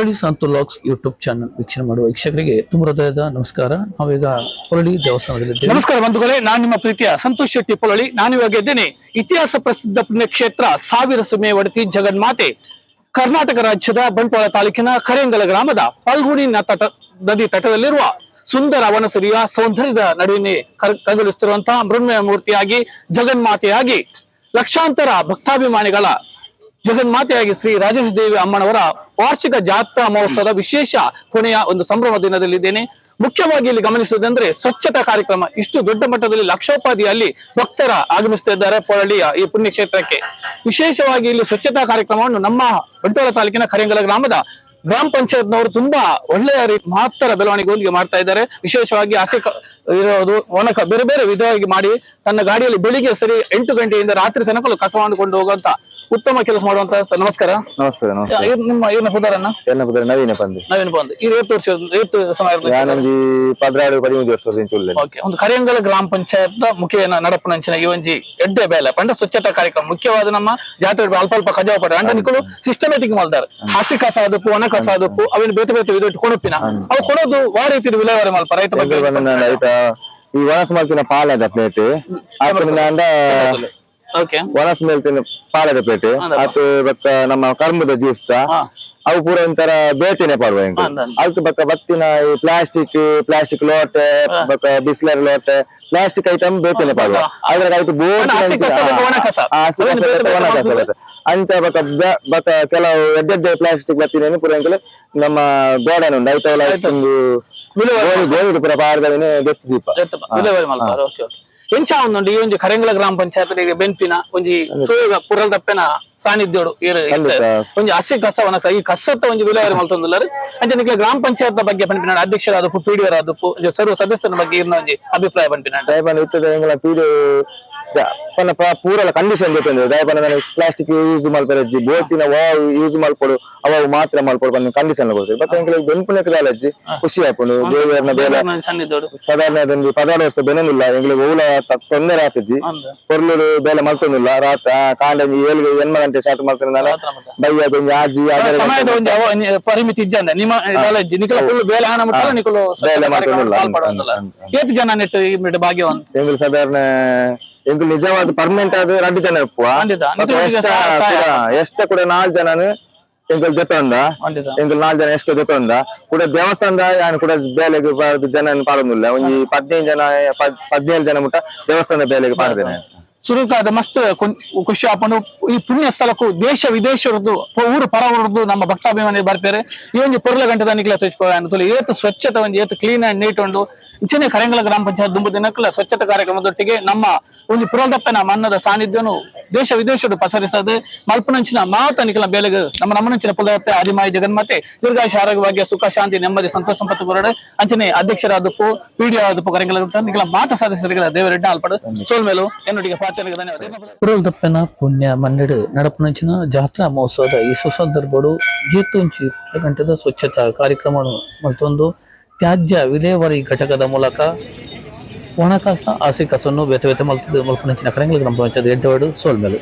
ಹೊರಳಿ ಸಂತು ಲಾಕ್ಸ್ YouTube channel ವೀಕ್ಷಣೆ ಮಾಡುವ ವೀಕ್ಷಕರಿಗೆ ತುಂಬ ಹೃದಯದ ನಮಸ್ಕಾರ. ನಾವೀಗ ಹೊರಳಿ ದೇವಸ್ಥಾನದಲ್ಲಿದ್ದೇವೆ ನಮಸ್ಕಾರ ಬಂಧುಗಳೇ, ನಾನು ನಿಮ್ಮ ಪ್ರೀತಿಯ ಸಂತೋಷ್ ಶೆಟ್ಟಿ ಪೊಳಳಿ ನಾನು ಇವಾಗ ಇದ್ದೇನೆ. ಇತಿಹಾಸ ಪ್ರಸಿದ್ಧ ಪುಣ್ಯಕ್ಷೇತ್ರ ಸಾವಿರ ಸಮಯ ಒಡತಿ ಜಗನ್ಮಾತೆ. ಕರ್ನಾಟಕ ರಾಜ್ಯದ ಬಂಟ್ವಾಳ ತಾಲೂಕಿನ ಕರೆಂಗಲ ಗ್ರಾಮದ ಪಲ್ಗುಣಿ ತಟ, ನದಿ ತಟದಲ್ಲಿರುವ ಸುಂದರ ವನಸರಿಯ ಸೌಂದರ್ಯದ ನಡುವಿನ ಕಂಗೊಳಿಸುತ್ತಿರುವಂತಹ ಮೃಣ್ಮಯ ಮೂರ್ತಿಯಾಗಿ, ಜಗನ್ಮಾತೆಯಾಗಿ ಲಕ್ಷಾಂತರ ಭಕ್ತಾಭಿಮಾನಿಗಳ ಜಗನ್ಮಾತೆಯಾಗಿ ಶ್ರೀ ರಾಜೇಶ್ ದೇವಿ ಅಮ್ಮನವರ ವಾರ್ಷಿಕ ಜಾತ್ರಾ ಮಹೋತ್ಸವದ ವಿಶೇಷ ಕೊನೆಯ ಒಂದು ಸಂಭ್ರಮ ದಿನದಲ್ಲಿದ್ದೇನೆ. ಮುಖ್ಯವಾಗಿ ಇಲ್ಲಿ ಗಮನಿಸುವುದಂದ್ರೆ ಸ್ವಚ್ಛತಾ ಕಾರ್ಯಕ್ರಮ. ಇಷ್ಟು ದೊಡ್ಡ ಮಟ್ಟದಲ್ಲಿ ಲಕ್ಷೋಪಾದಿಯಲ್ಲಿ ಭಕ್ತರ ಆಗಮಿಸ್ತಾ ಇದ್ದಾರೆ ಪೊರಳಿಯ ಈ ಪುಣ್ಯಕ್ಷೇತ್ರಕ್ಕೆ. ವಿಶೇಷವಾಗಿ ಇಲ್ಲಿ ಸ್ವಚ್ಛತಾ ಕಾರ್ಯಕ್ರಮವನ್ನು ನಮ್ಮ ಬಂಟೋಳ ತಾಲೂಕಿನ ಕರೆಂಗಲ ಗ್ರಾಮದ ಗ್ರಾಮ ಪಂಚಾಯತ್ನವರು ತುಂಬಾ ಒಳ್ಳೆಯ ರೀತಿ ಮಹತ್ತರ ಬೆಳವಣಿಗೆಯೊಂದಿಗೆ ಮಾಡ್ತಾ ಇದ್ದಾರೆ. ವಿಶೇಷವಾಗಿ ಕ- ಇರೋದು ಒಣಕ ಬೇರೆ ಬೇರೆ ವಿಧವಾಗಿ ಮಾಡಿ ತನ್ನ ಗಾಡಿಯಲ್ಲಿ ಬೆಳಿಗ್ಗೆ ಸರಿ ಎಂಟು ಗಂಟೆಯಿಂದ ರಾತ್ರಿ ತನಕ ಕಸ ಮಾಡಿಕೊಂಡು ಹೋಗುವಂತ ಉತ್ತಮ ಕೆಲಸ ಮಾಡುವಂತ ಸರ್ ನಮಸ್ಕಾರ. ನಮಸ್ಕಾರ ನಮಸ್ಕಾರ. ಇವ್ರು ನಿಮ್ಮ ಇವನ ಹುದಾರನ್ನ ಏನ ಪುತ್ರ ನವೀನ ಪಂದು ನಾವೇನು ಬಂದು. ಇದು ವರ್ಷ ಎಷ್ಟು ಸಮಯ ಪದ್ರಾಡು ವರ್ಷದಿಂದ ಚುಲ್ಲೆ ಓಕೆ ಒಂದು ಕರಿಯಂಗಲ ಗ್ರಾಮ ಪಂಚಾಯತ್ ಮುಖ್ಯ ನಡಪನಂಚಿನ ಈ ಒಂಜಿ ಎಡ್ಡೆ ಬೇಲೆ. ಪಂಡ ಸ್ವಚ್ಛತಾ ಕಾರ್ಯಕ್ರಮ ಮುಖ್ಯವಾದ ನಮ್ಮ ಜಾತ್ರೆ ಅಲ್ಪ ಅಲ್ಪ ಕಜಾವ ಪಡ ಅಂಡ ನಿಕ್ಕಲು ಸಿಸ್ಟಮ್ಯಾಟಿಕ್ ಮಾಡ್ತಾರೆ ಹಸಿ ಕಸ ಅದಪ್ಪು ಒಣ ಕಸ ಅದಪ್ಪು ಅವೇನು ಬೇತೆ ಬೇತೆ ವಿಧಟ್ಟು ಕೊಣುಪಿನ ಅವು ಕೊಡೋದು ವಾ ರೀತಿ ವಿಲೇವಾರಿ ಮಲ್ಪ. ರೈತ ಬಗ್ಗೆ ಆಯ್ತಾ ಈ ವನಸ್ ಮಲ್ತಿನ ಪಾಲದ ಪ್ಲೇಟ್ ಆತನಿಂದ ಓಕೆ. ವನಸ್ ಮೇಲ್ತಿನ ಪಾಲದ ಪ್ಲೇಟ್ ಆತು ಬತ್ತ ನಮ್ಮ ಕರ್ಮದ ಜ್ಯೂಸ್ ಅವು ಪೂರ ಒಂಥರ ಬೇತಿನೇ ಪಡುವ ಅಂದ, ಅಂದ. ಅದಕ್ಕೆ ಬಕ್ಕ ಬತ್ತಿನ ಈ ಪ್ಲಾಸ್ಟಿಕ್ ಪ್ಲಾಸ್ಟಿಕ್ ಲೋಟ ಬಕ್ಕ ಬಿಸ್ಲರ್ ಲೋಟ ಪ್ಲಾಸ್ಟಿಕ್ ಐಟಮ್ ಬೇತಿನೇ ಪಡುವ. ಅದ್ರಾಗ ಆಯ್ತು ಬೋಟ್ ಹಸಿ ಕಸ ಮತ್ತೆ ಒಣ ಕಸ. ಅವೇನು ಬೇತೆ ಬೇತೆ ಒಣ ಕಸ ಮಾಡ್ಬೋದು? ಬತ್ತ. ಅಂಚ ಬಕ್ಕ ಬ- ಬಕ್ಕ ಕೆಲವು ಎಡ್ಡೆಡ್ಡೆ ಪ್ಲಾಸ್ಟಿಕ್ ಬತ್ತಿನ ಪೂರ ನಮ್ಮ ಗೋಡನ್ ಉಂಡು ಐತವಲ ಒಂದು ಪಾರದವಿನ ದೆತ್ತು ದೀಪ. ವಿಲೇವಾರಿ ಮಲ್ಪಾರ ಓಕೆ ಓಕೆ ಎಂಚ ಒಂದುಂಡು ಈ ಒಂಜಿ ಕರೆಂಗಲ ಗ್ರಾಮ ಪಂಚಾಯತ್ ಬೆನ್ಪಿನ ಒಂಜಿ ಸೋಗ ಪುರಲ್ ತಪ್ಪಿನ ಸಾನ್ನಿಧ್ಯೋಡು. ಒಂಜಿ ಹಸಿ ಕಸ ಒಣ ಕಸ ಈ ಕಸತ್ತ ಒಂಜಿ ವಿಲೇವಾರಿ ಮಲ್ತೊಂದುಲ್ಲರು ಅಂಚೆ ನಿಕ್ಲೆ ಗ್ರಾಮ ಪಂಚಾಯತ್ ಬಗ್ಗೆ ಪನ್ಪಿನ ಅಧ್ಯಕ್ಷರಾದಪ್ಪು ಪಿ ಡಿ ಆದಪ್ಪು ಸರ್ವ ಸದಸ್ಯರ ಬಗ್ಗೆ ಇರ್ನ ಒಂಜಿ ಅಭಿಪ್ರಾಯ ಪನ್ಪಿನ ಇತ್ತದ ಎಂಗ್ಲ ಪೀಡು ಪನ್ನ ಪೂರಲ ಕಂಡೀಷನ್ ಗೊತ್ತಂದ್ರೆ ದಯಪನ್ನ ನನಗೆ ಪ್ಲಾಸ್ಟಿಕ್ ಯೂಸ್ ಮಲ್ಪರಜ್ಜಿ ಬೋತಿನ ವಾವ್ ಯೂಸ್ ಮಲ್ಪಡು ಅವಾಗ ಮಾತ್ರ ಮಲ್ಪಡು ಪನ್ನ ಕಂಡೀಷನ್ ಗೊತ್ತು ಬಟ್ ಕೆಲವು ಬೆನ್ಪುನ ಕ್ರಾಲಜ್ಜಿ ಖುಷಿ ಆಪುಂಡು ದೇವಿಯರ್ನ ಬೇಲೆ ಸಾಧಾರಣ ಅದೊಂದು ಪದಾರ್ಥ ವರ್ಷ ಬೆನನಿಲ್ಲ ಎಂಗ್ಳಿಗೆ ಹೂಲ ತೊಂದರೆ ಆತಜ್ಜಿ ಕೊರ್ಲೂರು ಬೇಲೆ ಮಲ್ತೊಂದಿಲ್ಲ ರಾತ ಕಾಂಡಂಜಿ ಏಳು ಎಣ್ಮ ಗಂಟೆ ಸ್ಟಾರ್ಟ್ ಮಾಡ್ತಾರೆ ಬೈಯ ಗೊಂಜಿ ಆಜಿ ಆಧಾರ ಪರಿಮಿತಿ ಇಜ್ಜಂದ ನಿಮ್ಮ ಕಾಲೇಜ್ ನಿಖಲ ಫುಲ್ ಬೇಲೆ ಹಾನ ಮುಟ್ಟಲ್ಲ ನಿಖಲು ಬೇಲೆ ಜನ ನೆಟ್ಟು ಭಾಗ್ಯವನ್ನು ಎಂಗ್ಳು ಸಾಧಾರಣ ಎಂಗ್ಲು ನಿಜವಾದ ಪರ್ಮನೆಂಟ್ ಆದ ಎರಡು ಜನ ಇಪ್ಪುವ ನಿಜವಾಗಿ ಎಷ್ಟ. ಕೂಡ ನಾಲ್ಕು ಜನನು ಎಂಗ್ಲು ಜೊತೆ ಅಂದ ಖಂಡಿತ. ನಾಲ್ ನಾಲ್ಕು ಜನ ಎಷ್ಟು ಜೊತೆ ಅಂದ ಕೂಡ ದೇವಸ್ಥಾನದ ಯಾನ್ ಕೂಡ ಬೇಲೆಗೆ ಜನ ಪಾಡೋದಿಲ್ಲ. ಒಂಜಿ ಪದ್ನೈದು ಜನ ಪದ್- ಪದ್ನೇಳು ಜನ ಮುಟ್ಟ ದೇವಸ್ಥಾನದ ಬೇಲೆಗೆ ಪಾಡ್ದೇನೆ. ಸುರುಕಾದ ಮಸ್ತ್ ಖುಷಿ ಆಪಂಡು. ಈ ಪುಣ್ಯ ಸ್ಥಳಕ್ಕೂ ದೇಶ ವಿದೇಶರದ್ದು ಊರು ಪರವರದ್ದು ನಮ್ಮ ಭಕ್ತಾಭಿಮಾನಿ ಬರ್ತಾರೆ. ಈ ಒಂದು ಪೊರ್ಲ ಗಂಟೆ ನಿಕ್ಲ ತುಳಿ ಏತು ಸ್ವಚ್ಛತೆ ಒಂದು ಏತು ಕ್ಲೀನ್ ಅಂಡ್ ನೀಟ್ ಉಂಡು. ಇಂಚನೆ ಕರೆಂಗಲ ಗ್ರಾಮ ಪಂಚಾಯತ್ ದುಂಬು ದಿನಕ್ಕಲ ಸ್ವಚ್ಛತಾ ಕಾರ್ಯಕ್ರಮದೊಟ್ಟಿಗೆ ನಮ್ಮ ಒಂದು ಪುರದಪ್ಪನ ಮನ್ನದ ಸಾನ್ನಿಧ್ಯನು ದೇಶ ವಿದೇಶಡು ಪಸರಿಸದೆ ಮಲ್ಪನಂಚಿನ ಮಾತ ನಿಖಲ ಬೇಲೆಗೆ, ನಮ್ಮ ನಮ್ಮನಂಚಿನ ಪುರದಪ್ಪೆ ಆದಿಮಾಯಿ ಜಗನ್ಮಾತೆ, ದೀರ್ಘಾಯುಷ, ಆರೋಗ್ಯವಾಗಿ ಸುಖ, ಶಾಂತಿ, ನೆಮ್ಮದಿ, ಸಂತೋಷ ಸಂಪತ್ತು ಕೊರಡೆ, ಅಂಚನೆ ಅಧ್ಯಕ್ಷರಾದಪ್ಪು ಪಿಡಿಒ ಆದಪ್ಪು ಕರೆಂಗಲ ನಿಖಲ ಮಾತ ಸದಸ್ಯರಿಗೆ ದೇವರೆಡ್ಡ ಅಲ್ಪಡು ಸೋಲ್ಮೇಲು ಎನ್ನೊಟ್ಟಿಗೆ ಪ್ರಾರ್ಥನೆಗೆ ಧನ್ಯವಾದ. ಪುರಲ್ ದಪ್ಪೆನ ಪುಣ್ಯ ಮನ್ನೆಡು ನಡಪನಂಚಿನ ಜಾತ್ರಾ ಮಹೋತ್ಸವದ ಈ ಸುಸಂದರ್ಭಡು ಜೀತುಂಚಿ ಗಂಟೆದ ಸ್ವಚ್ಛತಾ ಕಾರ್ಯಕ್ರಮ ಮತ್ತೊಂದು ತ್ಯಾಜ್ಯ ವಿಲೇವಾರಿ ಘಟಕದ ಮೂಲಕ ಒಣ ಕಸ ಹಸಿ ಕಸನ್ನು ಬೇತೆ ಬೇತೆ ಮಲ್ತದ ಮಲ್ಪನಂಚಿನ ಕರೆಂಗಲ ಗ್ರಾಮ ಪಂಚಾಯತ್ ಎಡ್ಡವಾಡು ಸೋಲ್ಮೆಲು.